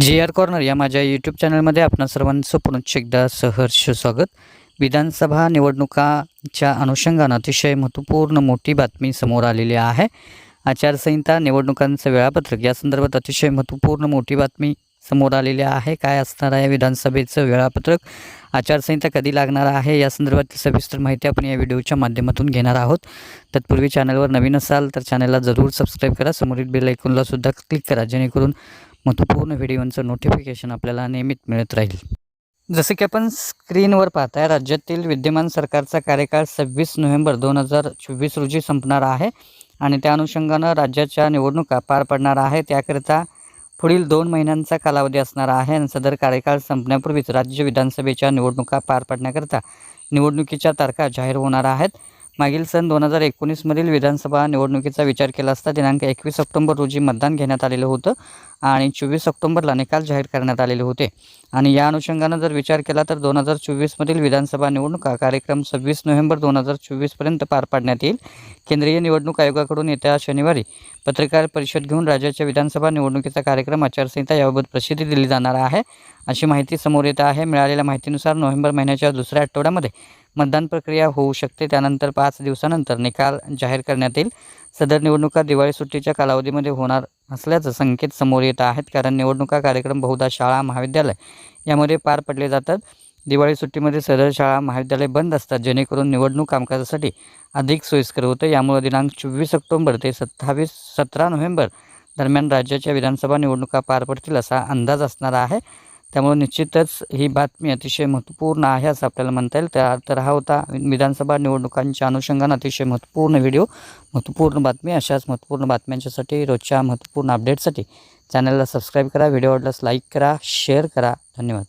जे R corner या माझ्या यूट्यूब चॅनलमध्ये आपणा सर्वांचं पुनश्च एकदा सहर्ष स्वागत. विधानसभा निवडणुकाच्या अनुषंगानं अतिशय महत्त्वपूर्ण मोठी बातमी समोर आलेली आहे. आचारसंहिता निवडणुकांचं वेळापत्रक या संदर्भात अतिशय महत्त्वपूर्ण मोठी बातमी समोर आलेली आहे. काय असणार आहे विधानसभेचं वेळापत्रक? आचारसंहिता कधी लागणार आहे? या संदर्भातील सविस्तर माहिती आपण या व्हिडिओच्या माध्यमातून घेणार आहोत. तत्पूर्वी चॅनलवर नवीन असाल तर चॅनलला जरूर सबस्क्राईब करा. समोरील बेल ऐकूनलासुद्धा क्लिक करा जेणेकरून महत्त्वपूर्ण व्हिडिओंचं नोटिफिकेशन आपल्याला नेहमीच मिळत राहील. जसे की आपण स्क्रीनवर पाहताय राज्यातील विद्यमान सरकारचा कार्यकाळ सव्वीस नोव्हेंबर दोन हजार चोवीस रोजी संपणार आहे आणि त्या अनुषंगानं राज्याच्या निवडणुका पार पडणार आहे त्याकरिता पुढील दोन महिन्यांचा कालावधी असणार आहे आणि सदर कार्यकाळ संपण्यापूर्वीच राज्य विधानसभेच्या निवडणुका पार पाडण्याकरिता निवडणुकीच्या तारखा जाहीर होणार आहेत. मागील सन दोन हजार एकोणीसमधील विधानसभा निवडणुकीचा विचार केला असता दिनांक एकवीस ऑक्टोंबर रोजी मतदान घेण्यात आलेलं होतं आणि चोवीस ऑक्टोंबरला निकाल जाहीर करण्यात आलेले होते. आणि या अनुषंगानं जर विचार केला तर दोन हजार चोवीसमधील विधानसभा निवडणुका कार्यक्रम सव्वीस नोव्हेंबर दोन हजार चोवीसपर्यंत पार पाडण्यात येईल. केंद्रीय निवडणूक आयोगाकडून येत्या शनिवारी पत्रकार परिषद घेऊन राज्याच्या विधानसभा निवडणुकीचा कार्यक्रम आचारसंहिता याबाबत प्रसिद्धी दिली जाणार आहे. अशी माहिती समोर येत आहे. मिळालेल्या माहितीनुसार नोव्हेंबर महिन्याच्या दुसऱ्या आठवड्यामध्ये मतदान प्रक्रिया होऊ शकते. त्यानंतर पाच दिवसानंतर निकाल जाहीर करण्यात येईल. सदर निवडणुका दिवाळी सुट्टीच्या कालावधीमध्ये होणार असल्याचं संकेत समोर येत आहेत. कारण निवडणुका कार्यक्रम बहुधा शाळा महाविद्यालय यामध्ये पार पडले जातात. दिवाळी सुट्टीमध्ये सदर शाळा महाविद्यालय बंद असतात जेणेकरून निवडणूक कामकाजासाठी अधिक सोयीस्कर होतं. यामुळे दिनांक चोवीस ऑक्टोंबर ते सत्तावीस सतरा नोव्हेंबर दरम्यान राज्याच्या विधानसभा निवडणुका पार पडतील असा अंदाज असणार आहे. त्यामुळे निश्चितच ही बातमी अतिशय महत्त्वपूर्ण आहे असं आपल्याला म्हणता येईल. त्या तर हा होता विधानसभा निवडणुकांच्या अनुषंगानं अतिशय महत्त्वपूर्ण व्हिडिओ. महत्त्वपूर्ण बातमी अशाच महत्त्वपूर्ण बातम्यांच्यासाठी रोजच्या महत्त्वपूर्ण अपडेटसाठी चॅनलला सबस्क्राईब करा व्हिडिओ आवडल्यास लाईक करा शेअर करा. धन्यवाद.